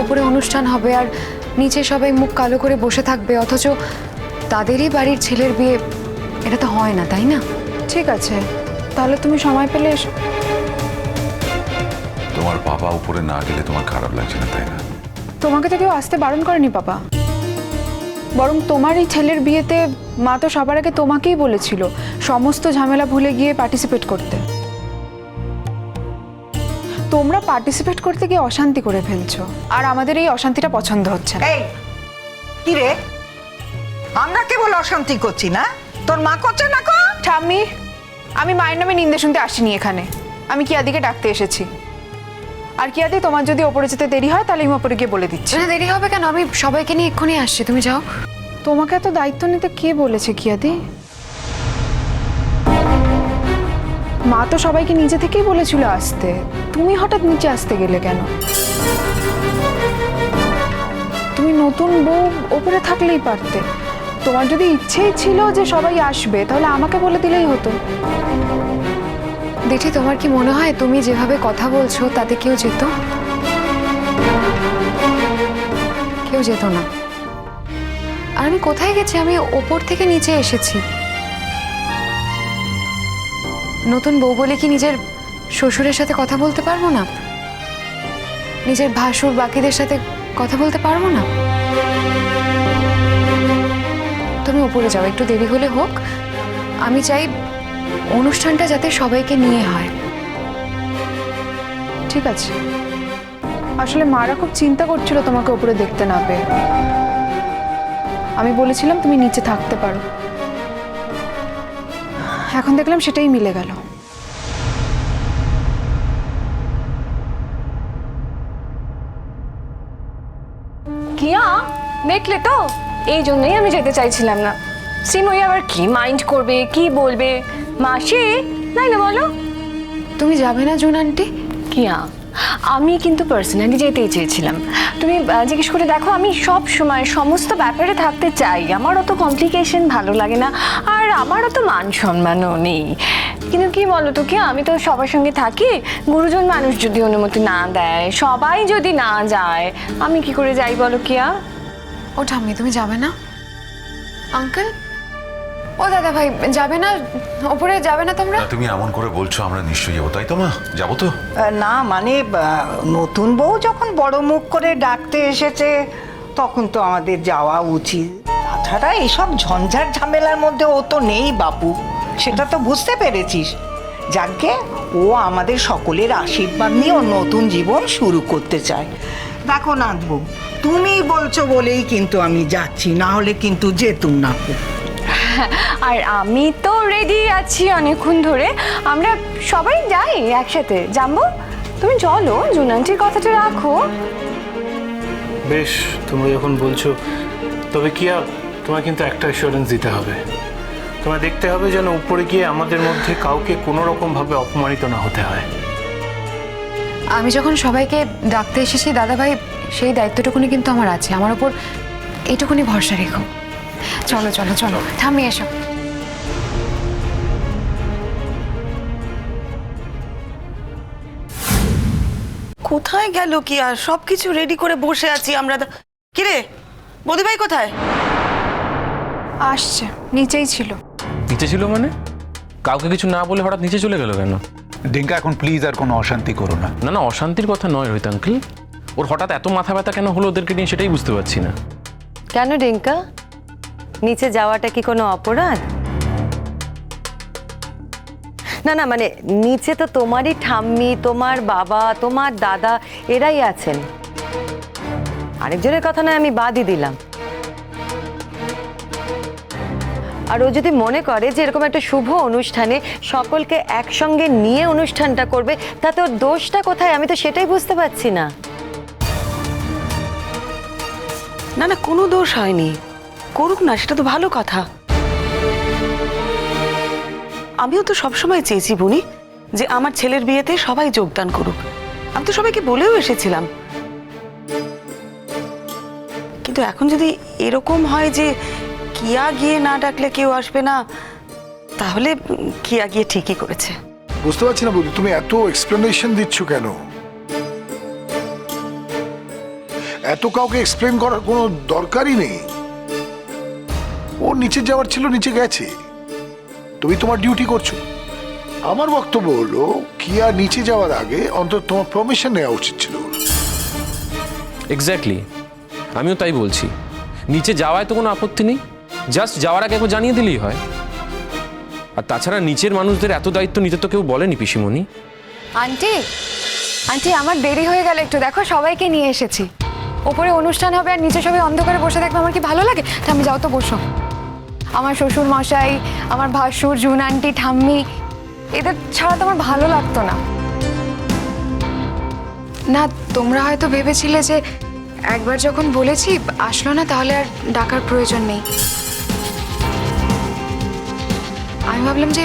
ওপরে অনুষ্ঠান হবে আর নিচে সবাই মুখ কালো করে বসে থাকবে অথচ তাদেরই বাড়ির ছেলের বিয়ে এটা তো হয় না তাই না? ঠিক আছে তাহলে তুমি সময় পেলে এসো। তোমার বাবা উপরে না গেলে তোমার খারাপ লাগছে না তাই না? তোমাকে তো কেউ আসতে বারণ করেনি বাবা বরং তোমার এই ছেলের বিয়েতে মা তো সবার আগে তোমাকেই বলেছিল সমস্ত ঝামেলা ভুলে গিয়ে পার্টিসিপেট করতে। তোমরা পার্টিসিপেট করতে গিয়ে অশান্তি করে ফেলছো। আর আমাদের এই অশান্তিটা পছন্দ হচ্ছে না। এই কি রে? আমরা কেবল অশান্তি করছি না? তোর মা করছে না কো? ঠাম্মি আমি মায়ের নামে নিন্দে শুনতে আসিনি এখানে। আমি কিয়াদিকে ডাকতে এসেছি। আর কিয়াদি তোমার যদি ওপরে যেতে দেরি হয় তাহলে আমি ওপরে গিয়ে বলে দিচ্ছি। না দেরি হবে কেন? আমি সবাইকে নিয়ে এক্ষুনি আসছি তুমি যাও। তোমাকে এত দায়িত্ব নিতে কে বলেছে কিয়াদি? মা তো সবাইকে নিজে থেকেই বলেছিল আসতে। তুমি হঠাৎ নিচে আসতে গেলে কেন? তুমি নতুন বউ ওপরে থাকলেই পারতে। তোমার যদি ইচ্ছেই ছিল যে সবাই আসবে, তাহলে আমাকে বলে দিলেই হতো। দেখি তোমার কি মনে হয় তুমি যেভাবে কথা বলছো, তাতে কেউ যেত? কেউ যেত না। আর আমি কোথায় গেছি? আমি ওপর থেকে নিচে এসেছি। নতুন বউ বলে কি নিজের শ্বশুরের সাথে কথা বলতে পারব না? নিজের ভাসুর বাকিদের সাথে কথা বলতে পারব না? তুমি উপরে যাও, একটু দেরি হলে হোক। আমি চাই অনুষ্ঠানটা যাতে সবাইকে নিয়ে হয়। ঠিক আছে। আসলে মারা খুব চিন্তা করছিল তোমাকে উপরে দেখতে না পেয়ে। আমি বলেছিলাম তুমি নিচে থাকতে পারো। এখন দেখলাম সেটাই মিলে গেল। দেখলে তো? এই জন্যই আমি যেতে চাইছিলাম না। শ্রীময়ী আবার কি মাইন্ড করবে কি বলবে? মাসি নাই না বলো? তুমি যাবে না জুন আন্টি কিয়া? আমি কিন্তু পার্সোনালি যেতেই চেয়েছিলাম। তুমি জিজ্ঞেস করে দেখো আমি সব সময় সমস্ত ব্যাপারে থাকতে চাই। আমার অত কমপ্লিকেশন ভালো লাগে না আর আমার অত মান সম্মানও নেই। কিন্তু কি বলো তো কি আমি তো সবার সঙ্গে থাকি। গুরুজন মানুষ যদি অনুমতি না দেয় সবাই যদি না যায় আমি কি করে যাই বলো কিয়া? ও ঠাম্মি তুমি যাবে না? আঙ্কেল? ও দাদা ভাই যাবে না? ওপরে যাবে না তোমরা? তুমি এমন করে বলছো আমরা নিশ্চয়ই যাব তাই তো মা? যাব তো? না মানে নতুন বউ যখন বড় মুখ করে ডাকতে এসেছে তখন তো আমাদের যাওয়া উচিত। তাছাড়া এসব ঝঞ্ঝাট ঝামেলার মধ্যে ও তো নেই বাপু। সেটা তো বুঝতে পেরেছিস। যাকে ও আমাদের সকলের আশীর্বাদ নিয়ে ও নতুন জীবন শুরু করতে চায়। দেখো নাথবু তুমি বলছো বলেই কিন্তু আমি যাচ্ছি না হলে কিন্তু যেতুম না। আর আমি তো রেডি আছি অনেকক্ষণ ধরে। আমরা সবাই যাই একসাথে। জানব তুমি চলো জুনান্টির কথাটা রাখো। বেশ তোমরা যখন বলছো তবে কিয়া তোমার কিন্তু একটা অ্যাসুরেন্স দিতে হবে। তোমার দেখতে হবে যেন উপরে গিয়ে আমাদের মধ্যে কাউকে কোনো রকমভাবে অপমানিত না হতে হয়। আমি যখন সবাইকে ডাকতে এসেছি দাদাভাই সেই দায়িত্বটুকুনি কিন্তু আমার আছে। আমার উপর এইটুকুনি ভরসা রেখো। চলো চলো চলো ঠাম্মি এসো। কোথায় গেল কি আর? সব কিছু রেডি করে বসে আছি আমরা কিরে? বদিভাই কোথায়? আসছে নিচেই ছিল। নিচে ছিল মানে? কাউকে কিছু না বলে হঠাৎ নিচে চলে গেল কেন? ডিঙ্কা এখন প্লিজ আর কোনো অশান্তি করো না। না না অশান্তির কথা নয় রোহিত আঙ্কেল ওর হঠাৎ এত মাথা ব্যথা কেন হলো ওদেরকে নিয়ে সেটাই বুঝতে পারছি না। কেন ডিঙ্কা নিচে যাওয়াটা কি কোনো অপরাধ? না না মানে নিচে তো তোমারই ঠাম্মি তোমার বাবা তোমার দাদা এরাই আছেন। আরেকজনের কথা নয় আমি বাদই দিলাম। আর ও যদি মনে করে যে এরকম একটা শুভ অনুষ্ঠানে সকলকে একসঙ্গে নিয়ে অনুষ্ঠানটা করবে, তাতে ওর দোষটা কোথায়? আমি তো সেটাই বুঝতে পারছি না। না না, কোনো দোষ হয়নি। করুক না, সেটা তো ভালো কথা। আমিও তো সবসময় চেয়েছি বুনি, যে আমার ছেলের বিয়েতে সবাই যোগদান করুক। আমি তো সবাইকে বলেও এসেছিলাম। কিন্তু এখন যদি এরকম হয় যে কিয়া গিয়ে না ডাকলে কেউ আসবে না? তাহলে কিয়া গিয়ে ঠিকই করেছে। বুঝতে পারছি না বৌদি তুমি এত এক্সপ্লেনেশন দিচ্ছ কেন? এত কাউকে এক্সপ্লেন করার কোনো দরকারই নেই। ওর নিচে যাওয়ার ছিল নিচে গেছে। তুমি তোমার ডিউটি করছ। আমার বক্তব্য হলো কিয়া নিচে যাওয়ার আগে অন্তত তোমার পারমিশন নেওয়া উচিত ছিল এক্স্যাক্টলি আমিও তাই বলছি। নিচে যাওয়ায় তো কোনো আপত্তি নেই। জাস্ট যাওয়ার আগে একবার জানিয়ে দিলেই হয়। আর তাছাড়া নিচের মানুষদের এত দায়িত্ব নিতে তো কেউ বলেনি, পিসিমণি। আন্টি আন্টি আমার দেরি হয়ে গেল একটু। দেখো, সবাইকে নিয়ে এসেছি। ওপরে অনুষ্ঠান হবে আর নিচে সবাই অন্ধকারে বসে থাকবে, আমার কি ভালো লাগে? ঠাম্মি যাও তো বসো। আমার শ্বশুর মশাই, আমার ভাসুর, জুন আন্টি ঠাম্মি, এদের ছাড়া তো আমার ভালো লাগতো না। না, তোমরা হয়তো ভেবেছিলে যে একবার যখন বলেছি, আসলো না, তাহলে আর ডাকার প্রয়োজন নেই। আমি ভাবলাম যে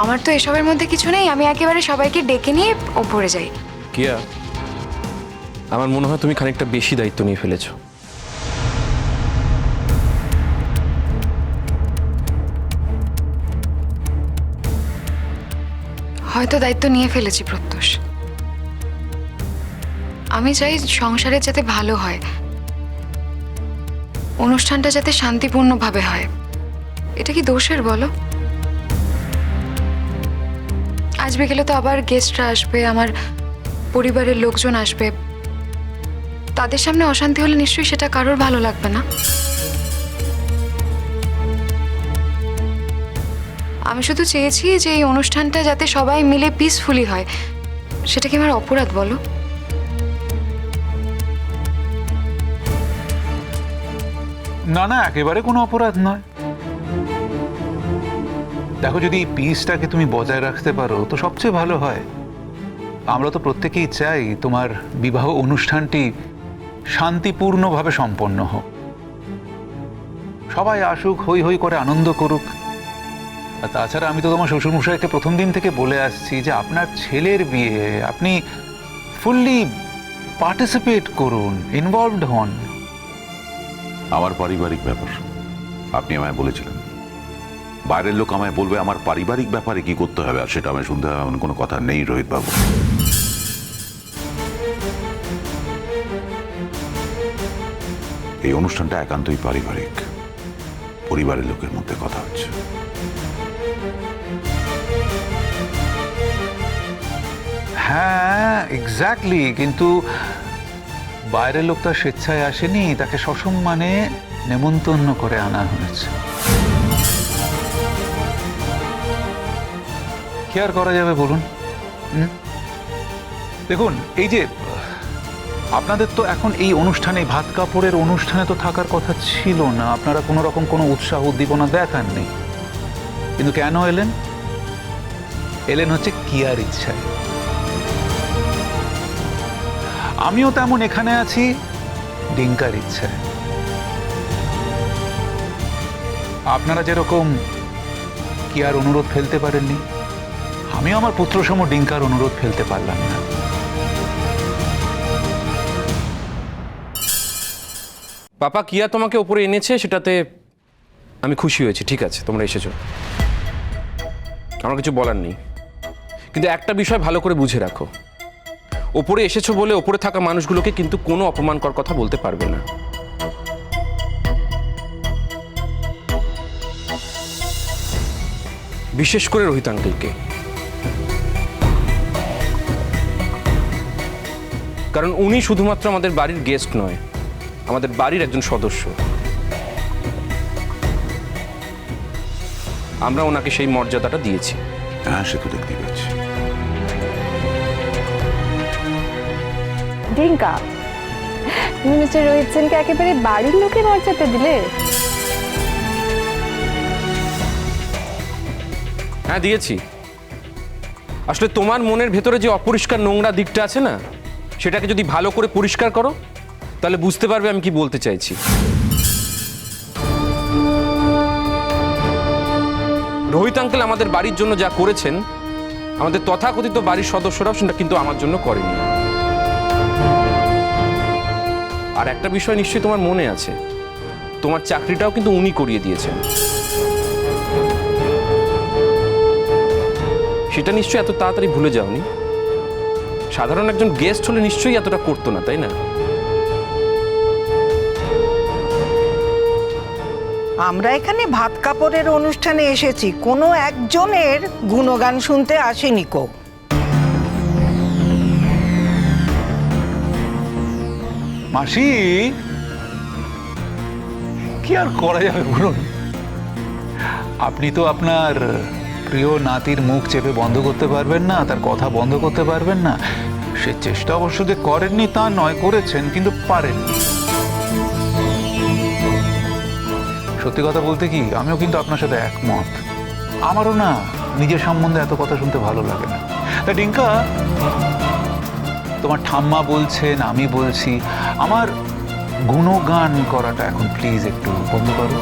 আমার তো এসবের মধ্যে কিছু নেই আমি একেবারে সবাইকে ডেকে নিয়ে ওপরে যাই। কিয়া আমার মনে হয় তুমি খানিকটা বেশি দায়িত্ব নিয়ে ফেলেছো। হয়তো দায়িত্ব নিয়ে ফেলেছি প্রত্যুষ। আমি চাই সংসারে যাতে ভালো হয় অনুষ্ঠানটা যাতে শান্তিপূর্ণভাবে হয়। এটা কি দোষের বলো? আজ বিকেলে তো আবার গেস্টরা আসবে, আমার পরিবারের লোকজন আসবে। তাদের সামনে অশান্তি হলে নিশ্চয়ই সেটা কারোর ভালো লাগবে না। আমি শুধু চেয়েছি যে এই অনুষ্ঠানটা যাতে সবাই মিলে পিসফুলি হয়। সেটা কি আমার অপরাধ, বলো? না না, একেবারে কোনো অপরাধ নয়। দেখো, যদি পিসটাকে তুমি বজায় রাখতে পারো, তো সবচেয়ে ভালো হয়। আমরা তো প্রত্যেকেই চাই তোমার বিবাহ অনুষ্ঠানটি শান্তিপূর্ণভাবে সম্পন্ন হোক। সবাই আসুক হই হই করে আনন্দ করুক। আর তাছাড়া আমি তো তোমার শ্বশুরমশাইকে প্রথম দিন থেকে বলে আসছি যে আপনার ছেলের বিয়ে, আপনি ফুললি পার্টিসিপেট করুন ইনভলভড হন। আমার পারিবারিক ব্যাপার, আপনি আমায় বলেছিলেন। বাইরের লোক আমায় বলবে আমার পারিবারিক ব্যাপারে কি করতে হবে, আর সেটা আমায় শুনতে হবে, এমন কোনো কথা নেই রোহিত বাবু এই অনুষ্ঠানটা একান্তই পারিবারিক। পরিবারের লোকের মধ্যে কথা হচ্ছে। হ্যাঁ এক্স্যাক্টলি কিন্তু বাইরের লোকটা স্বেচ্ছায় আসেনি, তাকে সসম্মানে নেমন্তন্ন করে আনা হয়েছে। কি আর করা যাবে বলুন? দেখুন, এই যে, আপনাদের তো এখন এই অনুষ্ঠানে ভাত কাপড়ের অনুষ্ঠানে তো থাকার কথা ছিল না। আপনারা কোনো রকম কোনো উৎসাহ উদ্দীপনা দেখাননি। কিন্তু কেন এলেন? এলেন হচ্ছে কিয়ার ইচ্ছায়। আমিও তেমন এখানে আছি, ডিঙ্কার ইচ্ছায়। আপনারা যেরকম কি আর অনুরোধ ফেলতে পারেননি। আমিও আমার পুত্রসম ডিঙ্কার অনুরোধ ফেলতে পারলাম না। পাপা, কিয়া তোমাকে ওপরে এনেছে? সেটাতে আমি খুশি হয়েছি। ঠিক আছে, তোমরা এসেছ। আমার কিছু বলার নেই। কিন্তু একটা বিষয় ভালো করে বুঝে রাখো। ওপরে এসেছ বলে ওপরে থাকা মানুষগুলোকে কিন্তু কোনো অপমানকর কথা বলতে পারবে না। বিশেষ করে রোহিত আঙ্কেলকে কারণ উনি শুধুমাত্র আমাদের বাড়ির গেস্ট নয় আমাদের বাড়ির একজন সদস্য। আমরা ওনাকে সেই মর্যাদাটা দিয়েছি। হ্যাঁ সে তো দেখতেই পাচ্ছি। ডিঙ্কা তুমি মিস্টার রোহিত সেনকে একেবারে বাড়ির লোকে মর্যাদা দিলে? হ্যাঁ দিয়েছি। আসলে তোমার মনের ভেতরে যে অপরিষ্কার নোংরা দিকটা আছে না সেটাকে যদি ভালো করে পরিষ্কার করো, তাহলে বুঝতে পারবে আমি কি বলতে চাইছি। রোহিত আঙ্কেল আমাদের বাড়ির জন্য যা করেছেন, আমাদের তথাকথিত বাড়ির সদস্যরাও সেটা কিন্তু আমার জন্য করেনি। আর একটা বিষয় নিশ্চয়ই তোমার মনে আছে, তোমার চাকরিটাও কিন্তু উনি করিয়ে দিয়েছেন। সেটা নিশ্চয়ই এত তাড়াতাড়ি ভুলে যাওনি? সাধারণ একজন গেস্ট হলে নিশ্চয়ই এতটা করতো না তাই না? আমরা এখানে ভাত কাপড়ের অনুষ্ঠানে এসেছি। কোনো একজনের গুণগান শুনতে আসেনি কো। মাসি কি আর করা যাবে বলুন? আপনি তো আপনার প্রিয় নাতির মুখ চেপে বন্ধ করতে পারবেন না, তার কথা বন্ধ করতে পারবেন না। সে চেষ্টা অবশ্য যে করেননি তা নয়, করেছেন, কিন্তু পারেননি। সত্যি কথা বলতে কি, আমিও কিন্তু আপনার সাথে একমত। আমারও না নিজের সম্বন্ধে এত কথা শুনতে ভালো লাগে না। তা ডিঙ্কা, তোমার ঠাম্মা বলছেন, আমি বলছি, আমার গুণগান করাটা এখন প্লিজ একটু বন্ধ করো।